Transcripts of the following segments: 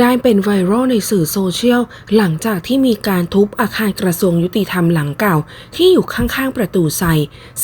ได้เป็นไวรัลในสื่อโซเชียล หลังจากที่มีการทุบอาคารกระทรวงยุติธรรมหลังเก่า ที่อยู่ข้างๆประตูไซ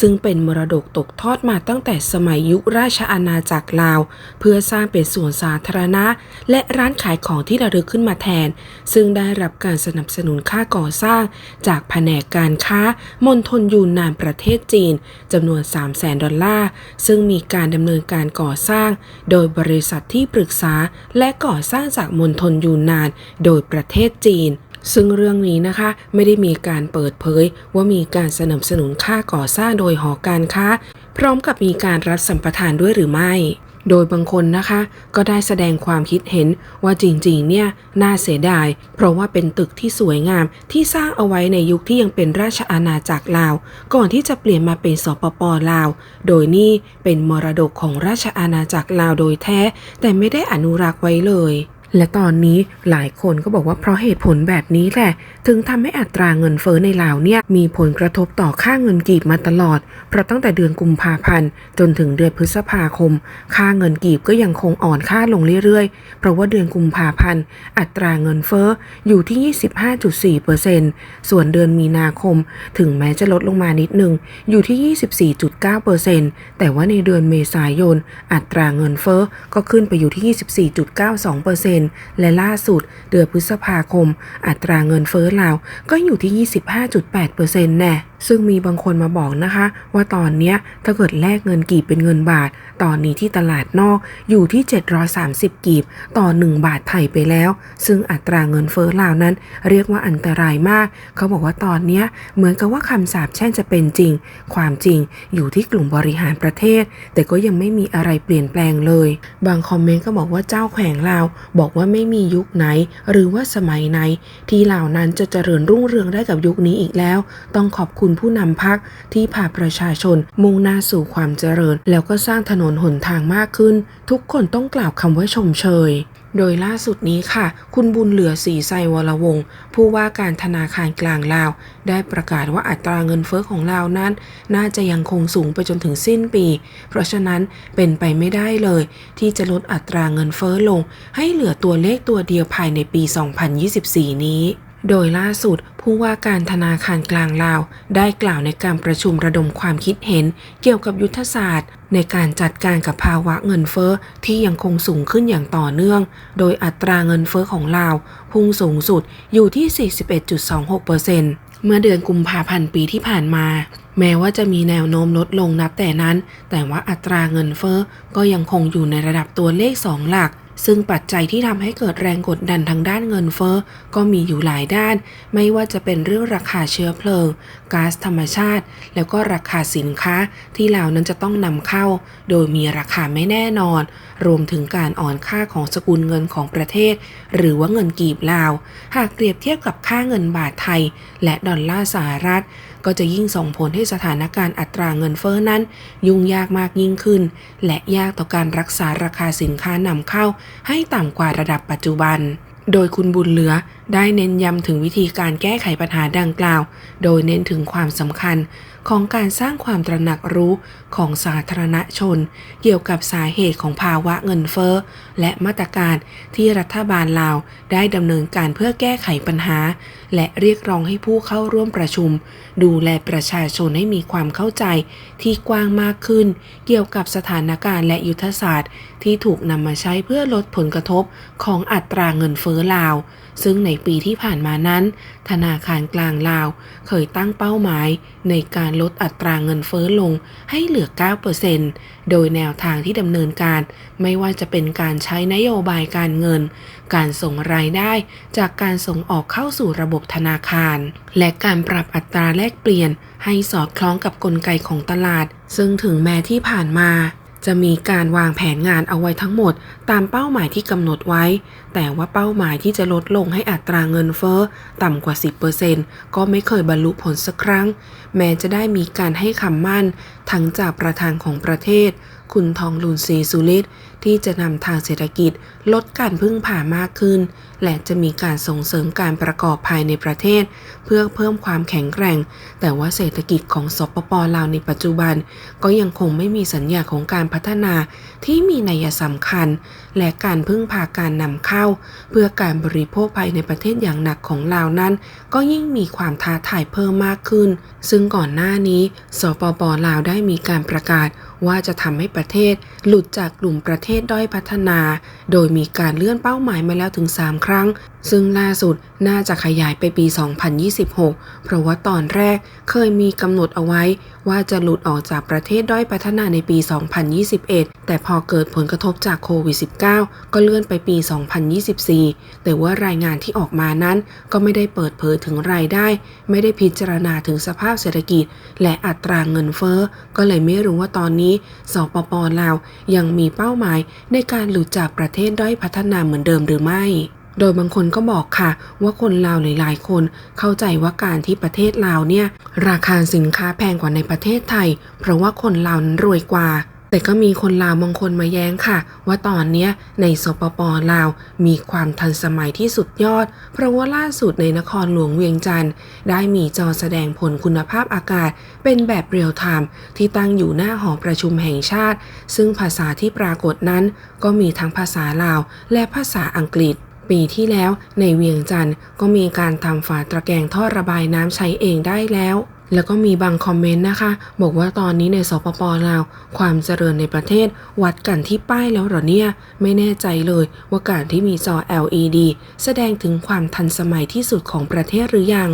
ซึ่งเป็นมรดกตกทอดมาตั้งแต่สมัยยุคราชอาณาจักรลาว เพื่อสร้างเป็นสวนสาธารณะ และร้านขายของที่ระลึกขึ้นมาแทน ซึ่งได้รับการสนับสนุนค่าก่อสร้าง จากแผนกการค้ามณฑลยูนนานประเทศจีนจำนวน 3 0 0แสนดอลลาร์ซึ่งมีการดำเนินการก่อสร้าง โดยบริษัทที่ปรึกษาและก่อสร้างจากมณฑลยูนนาน โดยประเทศจีน ซึ่งเรื่องนี้นะคะไม่ได้มีการเปิดเผยว่ามีการสนับสนุนค่าก่อสร้างโดยหอการค้า พร้อมกับมีการรัฐสัมปทานด้วยหรือไม่ โดยบางคนนะคะ ก็ได้แสดงความคิดเห็นว่าจริงๆ เนี่ยน่าเสียดาย เพราะว่าเป็นตึกที่สวยงามที่สร้างเอาไว้ในยุคที่ยังเป็นราชอาณาจักรลาว ก่อนที่จะเปลี่ยนมาเป็นสปปลาว โดยนี่เป็นมรดกของราชอาณาจักรลาวโดยแท้ แต่ไม่ได้อนุรักษ์ไว้เลย และตอนนี้หลายคนก็บอกว่าเพราะเหตุผลแบบนี้แหละ ถึงทำให้อัตราเงินเฟ้อในลาวเนี่ยมีผลกระทบต่อค่าเงินกีบมาตลอด เพราะตั้งแต่เดือนกุมภาพันธ์จนถึงเดือนพฤษภาคม ค่าเงินกีบก็ยังคงอ่อนค่าลงเรื่อยๆ เพราะว่าเดือนกุมภาพันธ์อัตราเงินเฟ้ออยู่ที่ 25.4%ส่วนเดือนมีนาคม ถึงแม้จะลดลงมานิดนึงอยู่ที่ 24.9%แต่ว่าในเดือนเมษายน อัตราเงินเฟ้อก็ขึ้นไปอยู่ที่ 24.92%และล่าสุด เดือนพฤษภาคม อัตราเงินเฟ้อลาวก็อยู่ที่ 25.8%แน่ซึ่งมีบางคนมาบอกนะคะ ว่าตอนนี้ถ้าเกิดแลกเงินกีบเป็นเงินบาท ตอนนี้ที่ตลาดนอกอยู่ที่ 730 กีบ ต่อ 1 บาทไทยไปแล้ว ซึ่งอัตราเงินเฟ้อลาวนั้น เรียกว่าอันตรายมาก เขาบอกว่าตอนนี้เหมือนกับว่าคำสาปแช่งจะเป็นจริง ความจริงอยู่ที่กลุ่มบริหารประเทศ แต่ก็ยังไม่มีอะไรเปลี่ยนแปลงเลย บางคอมเมนต์ก็บอกว่าเจ้าแขวงลาว บอกว่าไม่มียุคไหน หรือว่าสมัยไหน ที่ลาวนั้นจะเจริญรุ่งเรืองได้กับยุคนี้อีกแล้ว ต้องขอบคุณคุณผู้นำพักที่พาประชาชนมุ่งหน้าสู่ความเจริญ แล้วก็สร้างถนนหนทางมากขึ้น ทุกคนต้องกล่าวคำว่าชมเชยโดยล่าสุดนี้ค่ะ คุณบุญเหลือศรีไซวรวงศ์ผู้ว่าการธนาคารกลางลาว ได้ประกาศว่าอัตราเงินเฟ้อของลาวนั้น น่าจะยังคงสูงไปจนถึงสิ้นปี เพราะฉะนั้นเป็นไปไม่ได้เลย ที่จะลดอัตราเงินเฟ้อลง ให้เหลือตัวเลขตัวเดียวภายในปี 2024 นี้ โดยล่าสุดผู้ว่าการธนาคารกลางลาว ได้กล่าวในการประชุมระดมความคิดเห็น เกี่ยวกับยุทธศาสตร์ ในการจัดการกับภาวะเงินเฟ้อที่ยังคงสูงขึ้นอย่างต่อเนื่อง โดยอัตราเงินเฟ้อของลาว พุ่งสูงสุดอยู่ที่ 41.26%เมื่อเดือนกุมภาพันธ์ปีที่ผ่านมา แม้ว่าจะมีแนวโน้มลดลงนับแต่นั้น แต่ว่าอัตราเงินเฟ้อก็ยังคงอยู่ในระดับตัวเลข 2 หลัก ซึ่งปัจจัยที่ทำให้เกิดแรงกดดันทางด้านเงินเฟ้อก็มีอยู่หลายด้าน ไม่ว่าจะเป็นเรื่องราคาเชื้อเพลิงก๊าซธรรมชาติ แล้วก็ราคาสินค้าที่ลาวนั้นจะต้องนำเข้า โดยมีราคาไม่แน่นอน รวมถึงการอ่อนค่าของสกุลเงินของประเทศ หรือว่าเงินกีบลาว หากเปรียบเทียบกับค่าเงินบาทไทย และดอลลาร์สหรัฐ ก็จะยิ่งส่งผลให้สถานการณ์อัตราเงินเฟ้อนั้น ยุ่งยากมากยิ่งขึ้น และยากต่อการรักษาราคาสินค้านำเข้าให้ต่ำกว่าระดับปัจจุบัน โดยคุณบุญเหลือ ได้เน้นย้ำถึงวิธีการแก้ไขปัญหาดังกล่าว โดยเน้นถึงความสำคัญของการสร้างความตระหนักรู้ของสาธารณชน เกี่ยวกับสาเหตุของภาวะเงินเฟ้อ และมาตรการที่รัฐบาลลาวได้ดำเนินการเพื่อแก้ไขปัญหา และเรียกร้องให้ผู้เข้าร่วมประชุม ดูแลประชาชนให้มีความเข้าใจที่กว้างมากขึ้น เกี่ยวกับสถานการณ์และยุทธศาสตร์ ที่ถูกนำมาใช้เพื่อลดผลกระทบของอัตราเงินเฟ้อลาว ซึ่งในปีที่ผ่านมานั้น ธนาคารกลางลาว เคยตั้งเป้าหมาย ในการลดอัตราเงินเฟ้อลงให้เหลือ 9%โดยแนวทางที่ดำเนินการ ไม่ว่าจะเป็นการใช้นโยบายการเงิน การส่งรายได้ จากการส่งออกเข้าสู่ระบบธนาคาร และการปรับอัตราแลกเปลี่ยน ให้สอดคล้องกับกลไกของตลาด ซึ่งถึงแม้ที่ผ่านมา จะมีการวางแผนงานเอาไว้ทั้งหมด ตามเป้าหมายที่กำหนดไว้ แต่ว่าเป้าหมายที่จะลดลงให้อัตราเงินเฟ้อต่ำกว่า 10%ก็ไม่เคยบรรลุผลสักครั้ง แม้จะได้มีการให้คำมั่น ทั้งจากประธานของประเทศ คุณทองลุนศรีสุริตที่จะนำทางเศรษฐกิจลดการพึ่งพามากขึ้น และจะมีการส่งเสริมการประกอบภายในประเทศ เพื่อเพิ่มความแข็งแกร่ง แต่ว่าเศรษฐกิจของสปปลาวในปัจจุบัน ก็ยังคงไม่มีสัญญาของการพัฒนาที่มีนัยสำคัญ และการพึ่งพาการนำเข้า เพื่อการบริโภคภายในประเทศอย่างหนักของลาวนั้น ก็ยิ่งมีความท้าทายเพิ่มมากขึ้น ซึ่งก่อนหน้านี้ สปปลาวได้มีการประกาศว่าจะทำให้ประเทศหลุดจากกลุ่มประเทศด้อยพัฒนา โดยมีการเลื่อนเป้าหมายมาแล้วถึง 3 ครั้งซึ่งล่าสุดน่าจะขยายไปปี 2026 เพราะว่าตอนแรกเคยมีกำหนดเอาไว้ ว่าจะหลุดออกจากประเทศด้อยพัฒนาในปี 2021 แต่พอเกิดผลกระทบจากโควิด -19 ก็เลื่อนไปปี 2024 แต่ว่ารายงานที่ออกมานั้น ก็ไม่ได้เปิดเผยถึงรายได้ ไม่ได้พิจารณาถึงสภาพเศรษฐกิจ และอัตราเงินเฟ้อ ก็เลยไม่รู้ว่าตอนนี้ สปปลาวยังมีเป้าหมายในการหลุดจากประเทศด้อยพัฒนาเหมือนเดิมหรือไม่ โดยบางคนก็บอกค่ะ ว่าคนลาวหลายๆ คนเข้าใจว่าการที่ประเทศลาวเนี่ย ราคาสินค้าแพงกว่าในประเทศไทย เพราะว่าคนลาวนั้นรวยกว่า แต่ก็มีคนลาวบางคนมาแย้งค่ะ ว่าตอนนี้ในสปปลาวมีความทันสมัยที่สุดยอด เพราะว่าล่าสุดในนครหลวงเวียงจันทร์ได้มีจอแสดงผลคุณภาพอากาศ เป็นแบบเรียลไทม์ที่ตั้งอยู่หน้าหอประชุมแห่งชาติ ซึ่งภาษาที่ปรากฏนั้น ก็มีทั้งภาษาลาวและภาษาอังกฤษ ปีที่แล้วในเวียงจันทร์ก็มีการทำฝาตะแกรงท่อระบายน้ำใช้เองได้แล้ว แล้วก็มีบางคอมเมนต์นะคะ บอกว่าตอนนี้ในสปปลาว ความเจริญในประเทศวัดกันที่ป้ายแล้วหรอเนี่ย ไม่แน่ใจเลยว่าการที่มีจอ LED แสดงถึงความทันสมัยที่สุดของประเทศหรือยัง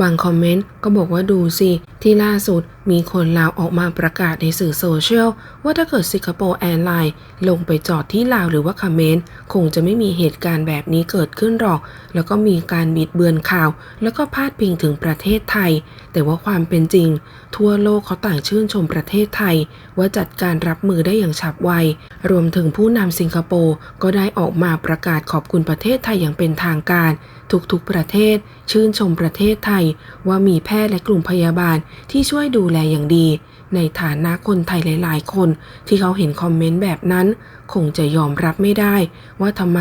บางคอมเมนต์ก็บอกว่าดูสิที่ล่าสุดมีคนลาวออกมาประกาศในสื่อโซเชียล ว่าถ้าเกิดสิงคโปร์แอร์ไลน์ลงไปจอดที่ลาวหรือว่าคาเมนคงจะไม่มีเหตุการณ์แบบนี้เกิดขึ้นหรอก แล้วก็มีการบิดเบือนข่าว แล้วก็พาดพิงถึงประเทศไทย แต่ว่าความเป็นจริง ทั่วโลกเขาต่างชื่นชมประเทศไทย ว่าจัดการรับมือได้อย่างฉับไว รวมถึงผู้นำสิงคโปร์ก็ได้ออกมาประกาศขอบคุณประเทศไทยอย่างเป็นทางการ ทุกๆประเทศ ชื่นชมประเทศไทย ว่ามีแพทย์และกลุ่มพยาบาลที่ช่วยดูแลอย่างดี ในฐานะคนไทยหลาย ๆ คน ที่เขาเห็นคอมเมนต์แบบนั้น คงจะยอมรับไม่ได้ ว่าทำไม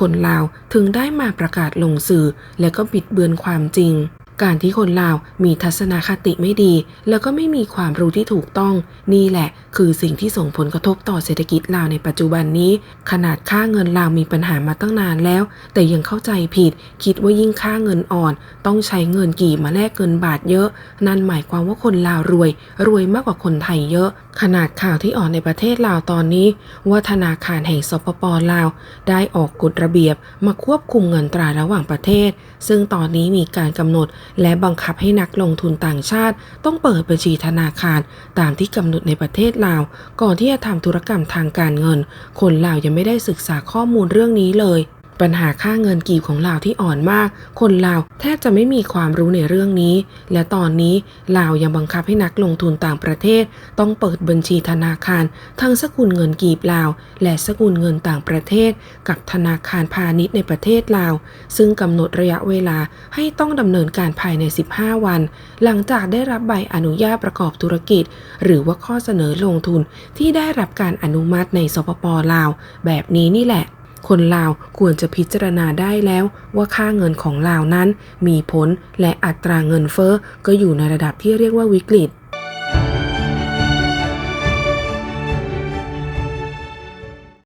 คนลาวถึงได้มาประกาศลงสื่อ และก็บิดเบือนความจริง การที่คนลาวมีทัศนคติไม่ดี แล้วก็ไม่มีความรู้ที่ถูกต้อง นี่แหละ คือสิ่งที่ส่งผลกระทบต่อเศรษฐกิจลาวในปัจจุบันนี้ ขนาดค่าเงินลาวมีปัญหามาตั้งนานแล้ว แต่ยังเข้าใจผิด คิดว่ายิ่งค่าเงินอ่อน ต้องใช้เงินกี่มาแลกเงินบาทเยอะ นั่นหมายความว่าคนลาวรวย รวยมากกว่าคนไทยเยอะ ขนาดข่าวที่ออกในประเทศลาวตอนนี้ ว่าธนาคารแห่งสปปลาว ได้ออกกฎระเบียบมาควบคุมเงินตราระหว่างประเทศ ซึ่งตอนนี้มีการกำหนดและบังคับให้นักลงทุนต่างชาติ ต้องเปิดบัญชีธนาคาร ตามที่กำหนดในประเทศลาว ก่อนที่จะทำธุรกรรมทางการเงิน คนลาวยังไม่ได้ศึกษาข้อมูลเรื่องนี้เลย ปัญหาค่าเงินกีบของลาวที่อ่อนมาก คนลาวแทบจะไม่มีความรู้ในเรื่องนี้ และตอนนี้ลาวยังบังคับให้นักลงทุนต่างประเทศ ต้องเปิดบัญชีธนาคาร ทั้งสกุลเงินกีบลาว และสกุลเงินต่างประเทศ กับธนาคารพาณิชย์ในประเทศลาว ซึ่งกำหนดระยะเวลาให้ต้องดำเนินการภายใน 15 วัน หลังจากได้รับใบอนุญาตประกอบธุรกิจ หรือว่าข้อเสนอลงทุนที่ได้รับการอนุมัติในสปปลาว แบบนี้นี่แหละ คนลาวควรจะพิจารณาได้แล้วว่าค่าเงินของลาวนั้นมีผลและอัตราเงินเฟ้อก็อยู่ในระดับที่เรียกว่าวิกฤต